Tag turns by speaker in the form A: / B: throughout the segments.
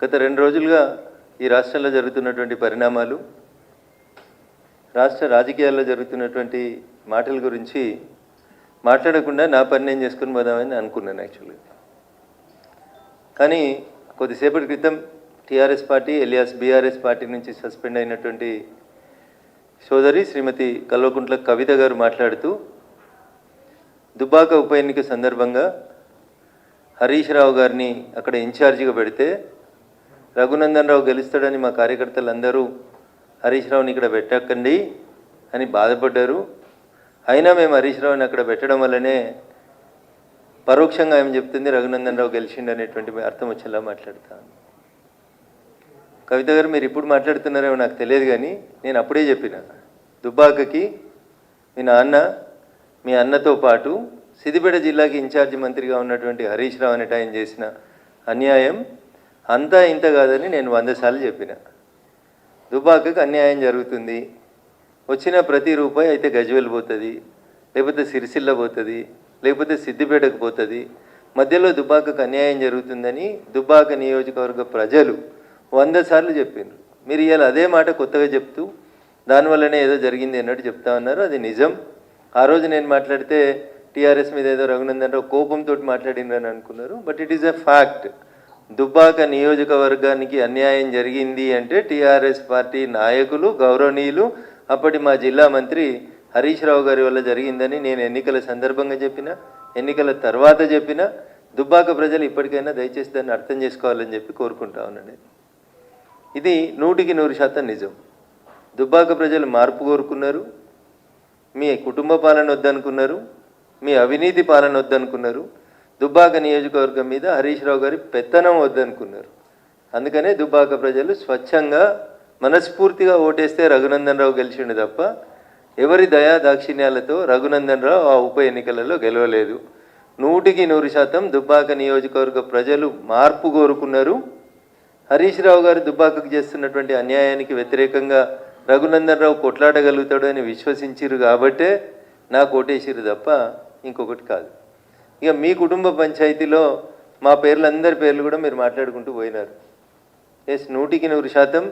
A: గత రెండు రోజులుగా ఈ రాష్ట్రంలో జరుగుతున్నటువంటి పరిణామాలు రాష్ట్ర రాజకీయాల్లో జరుగుతున్నటువంటి మాటల గురించి మాట్లాడకుండా నా పని నేను చేసుకుని పోదామని అనుకున్నాను యాక్చువల్గా. కానీ కొద్దిసేపటి క్రితం TRS party alias BRS party నుంచి సస్పెండ్ అయినటువంటి సోదరి శ్రీమతి కల్వకుంట్ల కవిత గారు మాట్లాడుతూ దుబ్బాక ఉప ఎన్నిక సందర్భంగా హరీష్ రావు గారిని అక్కడ ఇన్ఛార్జిగా పెడితే రఘునందన్ రావు గెలుస్తాడని మా కార్యకర్తలు అందరూ హరీష్ రావుని ఇక్కడ పెట్టకండి అని బాధపడ్డారు. అయినా మేము హరీష్ రావుని అక్కడ పెట్టడం వల్లనే పరోక్షంగా ఏం చెప్తుంది రఘునందన్ రావు గెలిచిండు అనేటువంటి అర్థం వచ్చేలా మాట్లాడతాను కవిత గారు మీరు ఇప్పుడు మాట్లాడుతున్నారేమో నాకు తెలియదు కానీ నేను అప్పుడే చెప్పిన. దుబ్బాకకి మీ నాన్న మీ అన్నతో పాటు సిద్దిపేట జిల్లాకి ఇన్ఛార్జి మంత్రిగా ఉన్నటువంటి హరీష్ రావు అనేట ఆయన చేసిన అన్యాయం అంతా ఇంత కాదని నేను వంద సార్లు చెప్పిన. దుబాకకు అన్యాయం జరుగుతుంది. వచ్చిన ప్రతి రూపాయి అయితే గజ్వెల్ పోతుంది లేకపోతే సిరిసిల్ల పోతుంది లేకపోతే సిద్దిపేటకు పోతుంది. మధ్యలో దుబాకకు అన్యాయం జరుగుతుందని దుబ్బాక నియోజకవర్గ ప్రజలు వంద సార్లు చెప్పిండ్రు మీరు ఇవాళ అదే మాట కొత్తగా చెప్తూ దానివల్లనే ఏదో జరిగింది అన్నట్టు చెప్తా ఉన్నారు. అది నిజం. ఆ రోజు నేను మాట్లాడితే టీఆర్ఎస్ మీద ఏదో రఘునందన్ రావు కోపంతో మాట్లాడిండ్రని అనుకున్నారు. But it is a fact. Dubbaka నియోజకవర్గానికి అన్యాయం జరిగింది అంటే టీఆర్ఎస్ పార్టీ నాయకులు గౌరవనీయులు అప్పటి మా జిల్లా మంత్రి హరీష్ రావు గారి వల్ల జరిగిందని నేను ఎన్నికల సందర్భంగా చెప్పిన ఎన్నికల తర్వాత చెప్పిన దుబ్బాక ప్రజలు ఇప్పటికైనా దయచేసి దాన్ని అర్థం చేసుకోవాలని చెప్పి కోరుకుంటా ఉన్నాను. ఇది నూటికి నూరు శాతం నిజం. దుబ్బాక ప్రజలు మార్పు కోరుకున్నారు మీ కుటుంబ పాలన వద్దనుకున్నారు మీ అవినీతి పాలన వద్దనుకున్నారు దుబ్బాక నియోజకవర్గం మీద హరీష్ రావు గారి పెత్తనం వద్దనుకున్నారు. అందుకనే దుబ్బాక ప్రజలు స్వచ్ఛంగా మనస్ఫూర్తిగా ఓటేస్తే రఘునందన్ రావు గెలిచిండు తప్ప ఎవరి దయా దాక్షిణ్యాలతో రఘునందన్ రావు ఆ ఉప ఎన్నికలలో గెలవలేదు. నూటికి నూరు శాతం దుబ్బాక నియోజకవర్గ ప్రజలు మార్పు కోరుకున్నారు. హరీష్ రావు గారు దుబ్బాకకు చేస్తున్నటువంటి అన్యాయానికి వ్యతిరేకంగా రఘునందన్ రావు కొట్లాడగలుగుతాడు అని విశ్వసించారు కాబట్టే నాకు ఓటేసిరు తప్ప ఇంకొకటి కాదు. ఇక మీ కుటుంబ పంచాయతీలో మా పేర్లు అందరి పేర్లు కూడా మీరు మాట్లాడుకుంటూ పోయినారు. ఎస్ నూటికి నూరు శాతం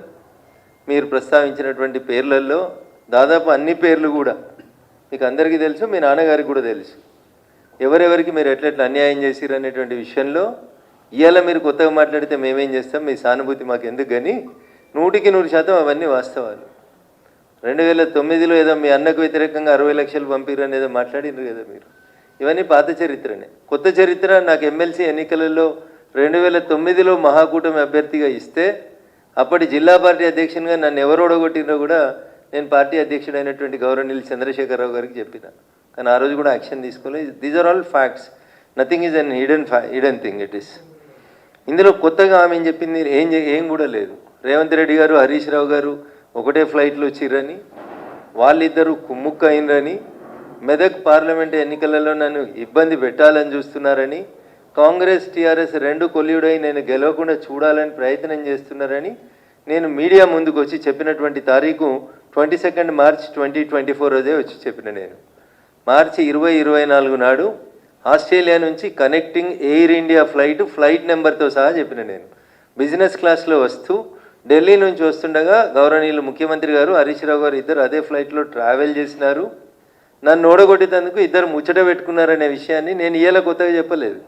A: మీరు ప్రస్తావించినటువంటి పేర్లలో దాదాపు అన్ని పేర్లు కూడా మీకు అందరికీ తెలుసు మీ నాన్నగారికి కూడా తెలుసు. ఎవరెవరికి మీరు ఎట్లెట్లా అన్యాయం చేసిరు అనేటువంటి విషయంలో ఇవాళ మీరు కొత్తగా మాట్లాడితే మేమేం చేస్తాం మీ సానుభూతి మాకు ఎందుకు కానీ నూటికి నూరు శాతం అవన్నీ వాస్తవాలు. రెండు వేల తొమ్మిదిలో ఏదో మీ అన్నకు వ్యతిరేకంగా అరవై లక్షలు పంపిరు అనేదో మాట్లాడినారు కదా మీరు. ఇవన్నీ పాత చరిత్రనే. కొత్త చరిత్ర నాకు ఎమ్మెల్సీ ఎన్నికలలో రెండు వేల తొమ్మిదిలో మహాకూటమి అభ్యర్థిగా ఇస్తే అప్పటి జిల్లా పార్టీ అధ్యక్షునిగా నన్ను ఎవరు ఓడగొట్టినో కూడా నేను పార్టీ అధ్యక్షుడైనటువంటి గౌరవనీయులు చంద్రశేఖరరావు గారికి చెప్పిన. కానీ ఆ రోజు కూడా యాక్షన్ తీసుకోలేదు these are all facts nothing is un hidden ఫ్యా హిడెన్ థింగ్ ఇట్ ఈస్ ఇందులో కొత్తగా ఆమె చెప్పింది? ఏం ఏం కూడా లేదు. రేవంత్ రెడ్డి గారు హరీష్ రావు గారు ఒకటే ఫ్లైట్లో వచ్చిర్రని వాళ్ళిద్దరూ కుమ్ముక్క అయినరని మెదక్ పార్లమెంట్ ఎన్నికలలో నన్ను ఇబ్బంది పెట్టాలని చూస్తున్నారని కాంగ్రెస్ టీఆర్ఎస్ రెండు కొల్లుడై నేను గెలవకుండా చూడాలని ప్రయత్నం చేస్తున్నారని నేను మీడియా ముందుకు వచ్చి చెప్పినటువంటి తారీఖు twenty second March twenty twenty four రోజే వచ్చి చెప్పిన నేను. మార్చి ఇరవై ఇరవై నాలుగు నాడు ఆస్ట్రేలియా నుంచి connecting Air India flight flight నెంబర్తో సహా చెప్పిన నేను. బిజినెస్ క్లాస్లో వస్తూ ఢిల్లీ నుంచి వస్తుండగా గౌరవనీయులు ముఖ్యమంత్రి గారు హరీష్ రావు గారు ఇద్దరు అదే ఫ్లైట్లో ట్రావెల్ చేసినారు. నన్ను ఓడగొట్టేందుకు ఇద్దరు ముచ్చట పెట్టుకున్నారనే విషయాన్ని నేను ఇయ్యాల కొత్తగా చెప్పలేదు.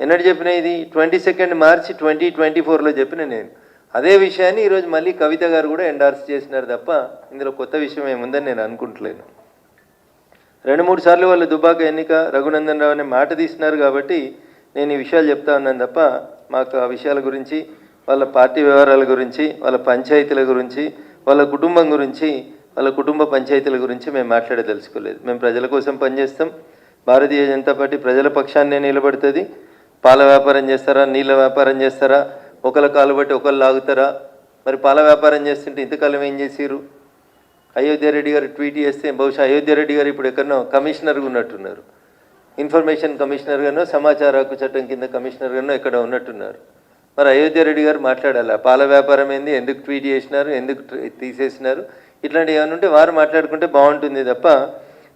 A: ఎన్నటి చెప్పిన ఇది twenty second March twenty twenty ఫోర్లో చెప్పిన నేను. అదే విషయాన్ని ఈరోజు మళ్ళీ కవిత గారు కూడా ఎండార్స్ చేసినారు తప్ప ఇందులో కొత్త విషయం ఏముందని నేను అనుకుంటలేను. రెండు మూడు సార్లు వాళ్ళు దుబాక ఎన్నిక రఘునందన్ రావు అనే మాట తీసినారు కాబట్టి నేను ఈ విషయాలు చెప్తా ఉన్నాను తప్ప మాకు ఆ విషయాల గురించి వాళ్ళ పార్టీ వ్యవహారాల గురించి వాళ్ళ పంచాయతీల గురించి వాళ్ళ కుటుంబం గురించి వాళ్ళ కుటుంబ పంచాయతీల గురించి మేము మాట్లాడే తెలుసుకోలేదు. మేము ప్రజల కోసం పనిచేస్తాం. భారతీయ జనతా పార్టీ ప్రజల పక్షాన్నే నిలబడుతుంది. పాల వ్యాపారం చేస్తారా? నీళ్ళ వ్యాపారం చేస్తారా? ఒకళ్ళ కాలు బట్టి ఒకళ్ళు లాగుతారా? మరి పాల వ్యాపారం చేస్తుంటే ఇంతకాలం ఏం చేసిరు అయోధ్య రెడ్డి గారు ట్వీట్ చేస్తే బహుశా అయోధ్య రెడ్డి గారు ఇప్పుడు ఎక్కడనో కమిషనర్గా ఉన్నట్టున్నారు. ఇన్ఫర్మేషన్ కమిషనర్గానో సమాచార హక్కు చట్టం కింద కమిషనర్గానో ఎక్కడ ఉన్నట్టున్నారు. మరి అయోధ్య రెడ్డి గారు మాట్లాడాలి? పాల వ్యాపారం ఏంది? ఎందుకు ట్వీట్ చేసినారు? ఎందుకు తీసేసినారు? ఇట్లాంటివి ఏమైనా ఉంటే వారు మాట్లాడుకుంటే బాగుంటుంది తప్ప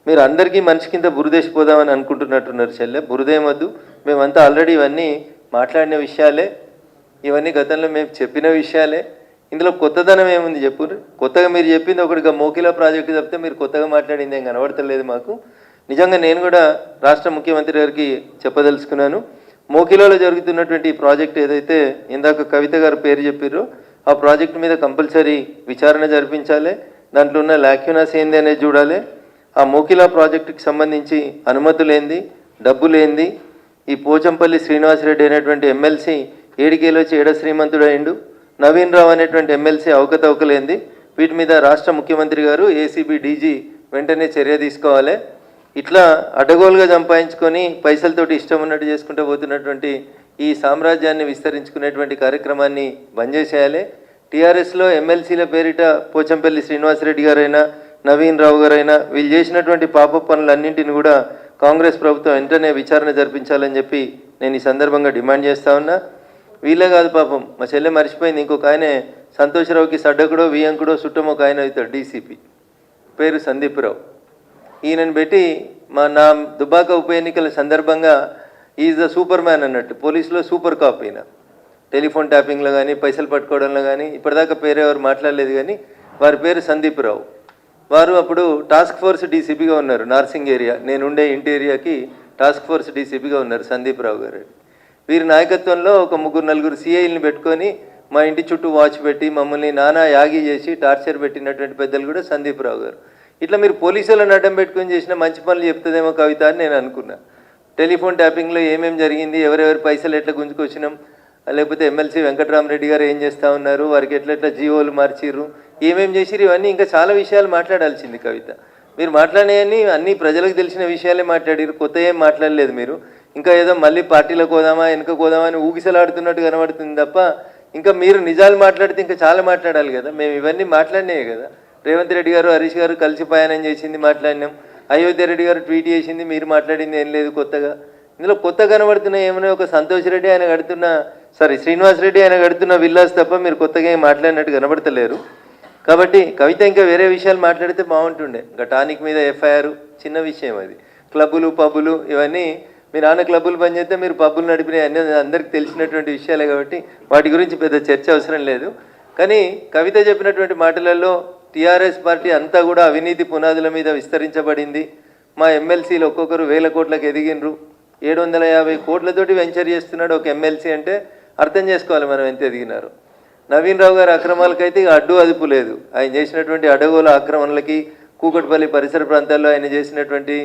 A: మీరు అందరికీ మనిషి కింద బురదేసిపోదామని అనుకుంటున్నట్టున్నారు చెల్లె. బురదేమద్దు మేమంతా ఆల్రెడీ ఇవన్నీ మాట్లాడిన విషయాలే. ఇవన్నీ గతంలో మేము చెప్పిన విషయాలే. ఇందులో కొత్తదనం ఏముంది చెప్పు. కొత్తగా మీరు చెప్పింది ఒకటిగా మోకిలా ప్రాజెక్టు తప్పితే మీరు కొత్తగా మాట్లాడింది ఏం కనబడతలేదు మాకు. నిజంగా నేను కూడా రాష్ట్ర ముఖ్యమంత్రి గారికి చెప్పదలుచుకున్నాను. మోకిలాలో జరుగుతున్నటువంటి ఈ ప్రాజెక్ట్ ఏదైతే ఇందాక కవిత గారు పేరు చెప్పారో ఆ ప్రాజెక్ట్ మీద కంపల్సరీ విచారణ జరిపించాలి. దాంట్లో ఉన్న లాక్యునాస్ ఏంది అనేది చూడాలి. ఆ మోకిలా ప్రాజెక్టుకి సంబంధించి అనుమతులేంది డబ్బులేంది ఈ పోచంపల్లి శ్రీనివాసరెడ్డి అనేటువంటి ఎమ్మెల్సీ ఏడికేలో ఏడ శ్రీమంతుడు అయిండు నవీన్ రావు అనేటువంటి ఎమ్మెల్సీ అవకతవకలేంది. వీటి మీద రాష్ట్ర ముఖ్యమంత్రి గారు ఏసీబీ డీజీ వెంటనే చర్య తీసుకోవాలి. ఇట్లా అడ్డగోలుగా సంపాదించుకొని పైసలతోటి ఇష్టం ఉన్నట్టు చేసుకుంటూ పోతున్నటువంటి ఈ సామ్రాజ్యాన్ని విస్తరించుకునేటువంటి కార్యక్రమాన్ని బంద్ చేసేయాలి. టీఆర్ఎస్లో ఎమ్మెల్సీల పేరిట పోచంపల్లి శ్రీనివాసరెడ్డి గారైనా నవీన్ రావు గారైనా వీళ్ళు చేసినటువంటి పాప పనులన్నింటిని కూడా కాంగ్రెస్ ప్రభుత్వం వెంటనే విచారణ జరిపించాలని చెప్పి నేను ఈ సందర్భంగా డిమాండ్ చేస్తా ఉన్నా. వీళ్ళే కాదు పాపం. మా చెల్లె మర్చిపోయింది. ఇంకొక ఆయనే సంతోషరావుకి సడ్డకుడో వియంకుడో చుట్టమో ఒక ఆయన అవుతాడు డీసీపీ. పేరు సందీప్ రావు ఈయనను పెట్టి మా నా దుబాక ఉప ఎన్నికల సందర్భంగా ఈజ్ ద సూపర్ మ్యాన్ అన్నట్టు. పోలీసులో సూపర్ కాప్ ఈయన. టెలిఫోన్ ట్యాపింగ్లో కానీ పైసలు పట్టుకోవడంలో కానీ ఇప్పటిదాకా పేరు ఎవరు మాట్లాడలేదు కానీ వారి పేరు సందీప్ రావు. వారు అప్పుడు టాస్క్ ఫోర్స్ డీసీపీగా ఉన్నారు నార్సింగ్ ఏరియా. నేను ఉండే ఇంటి ఏరియాకి టాస్క్ ఫోర్స్ డీసీపీగా ఉన్నారు సందీప్ రావు గారు. వీరి నాయకత్వంలో ఒక ముగ్గురు నలుగురు సిఐల్ని పెట్టుకొని మా ఇంటి చుట్టూ వాచ్ పెట్టి మమ్మల్ని నానా యాగి చేసి టార్చర్ పెట్టినటువంటి పెద్దలు కూడా సందీప్ రావు గారు. ఇట్లా మీరు పోలీసులను అడ్డం పెట్టుకొని చేసిన మంచి పనులు చెప్తుందేమో కవిత అని నేను అనుకున్నా. టెలిఫోన్ ట్యాపింగ్లో ఏమేమి జరిగింది ఎవరెవరి పైసలు ఎట్లా గుంజుకొచ్చినాం లేకపోతే ఎమ్మెల్సీ వెంకటరామరెడ్డి గారు ఏం చేస్తూ ఉన్నారు? వారికి ఎట్లా ఎట్లా జీవోలు మార్చిర్రు? ఏమేం చేసిర్రు? ఇవన్నీ ఇంకా చాలా విషయాలు మాట్లాడాల్సింది కవిత. మీరు మాట్లాడేయని అన్ని ప్రజలకు తెలిసిన విషయాలే మాట్లాడారు కొత్త ఏం మాట్లాడలేదు మీరు. ఇంకా ఏదో మళ్ళీ పార్టీలకు పోదామా వెనుక పోదామా అని ఊగిసలాడుతున్నట్టు కనబడుతుంది తప్ప ఇంకా మీరు నిజాలు మాట్లాడితే ఇంకా చాలా మాట్లాడాలి కదా. మేము ఇవన్నీ మాట్లాడినాయి కదా. రేవంత్ రెడ్డి గారు హరీష్ గారు కలిసి ప్రయాణం చేసింది మాట్లాడినాం. అయోధ్య రెడ్డి గారు ట్వీట్ చేసింది మీరు మాట్లాడింది ఏం లేదు కొత్తగా. ఇందులో కొత్త కనబడుతున్న ఏమైనా ఒక సంతోష్ రెడ్డి ఆయన కడుతున్న సారీ శ్రీనివాస్ రెడ్డి ఆయన కడుతున్న విల్లాస్ తప్ప మీరు కొత్తగా ఏం మాట్లాడినట్టు కనబడతలేరు. కాబట్టి కవిత ఇంకా వేరే విషయాలు మాట్లాడితే బాగుంటుండే. ఇంకా టానిక్ మీద ఎఫ్ఐఆర్ చిన్న విషయం అది. క్లబ్బులు పబ్బులు ఇవన్నీ మీ నాన్న క్లబ్బులు పనిచేస్తే మీరు పబ్బులు నడిపిన అన్ని అందరికి తెలిసినటువంటి విషయాలే కాబట్టి వాటి గురించి పెద్ద చర్చ అవసరం లేదు. కానీ కవిత చెప్పినటువంటి మాటలలో టీఆర్ఎస్ పార్టీ అంతా కూడా అవినీతి పునాదుల మీద విస్తరించబడింది. మా ఎమ్మెల్సీలు ఒక్కొక్కరు వేల కోట్లకు ఎదిగినరు. ఏడు వందల యాభై కోట్లతోటి వెంచర్ చేస్తున్నాడు ఒక ఎమ్మెల్సీ అంటే అర్థం చేసుకోవాలి మనం ఎంత ఎదిగినారు. నవీన్ రావు గారి అక్రమాలకైతే ఇక అడ్డు అదుపు లేదు. ఆయన చేసినటువంటి అడగోల ఆక్రమణలకి కూకట్పల్లి పరిసర ప్రాంతాల్లో ఆయన చేసినటువంటి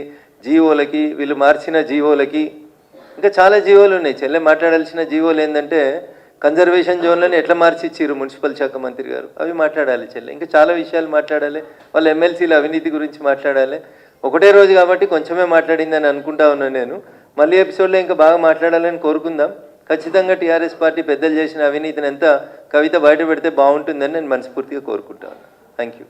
A: జీవోలకి వీళ్ళు మార్చిన జీవోలకి ఇంకా చాలా జీవోలు ఉన్నాయి. చెల్లె మాట్లాడాల్సిన జీవోలు ఏంటంటే కన్జర్వేషన్ జోన్లని ఎట్లా మార్చి ఇచ్చిర్రు మున్సిపల్ శాఖ మంత్రి గారు? అవి మాట్లాడాలి చెల్లె. ఇంకా చాలా విషయాలు మాట్లాడాలి. వాళ్ళ ఎమ్మెల్సీల అవినీతి గురించి మాట్లాడాలి. ఒకటే రోజు కాబట్టి కొంచెమే మాట్లాడిందని అనుకుంటా ఉన్నాను నేను. మళ్ళీ ఎపిసోడ్లో ఇంకా బాగా మాట్లాడాలని కోరుకుందాం. ఖచ్చితంగా టీఆర్ఎస్ పార్టీ పెద్దలు చేసిన అవినీతిని ఎంత కవిత బయట పెడితే బాగుంటుందని నేను మనస్ఫూర్తిగా కోరుకుంటాను. Thank you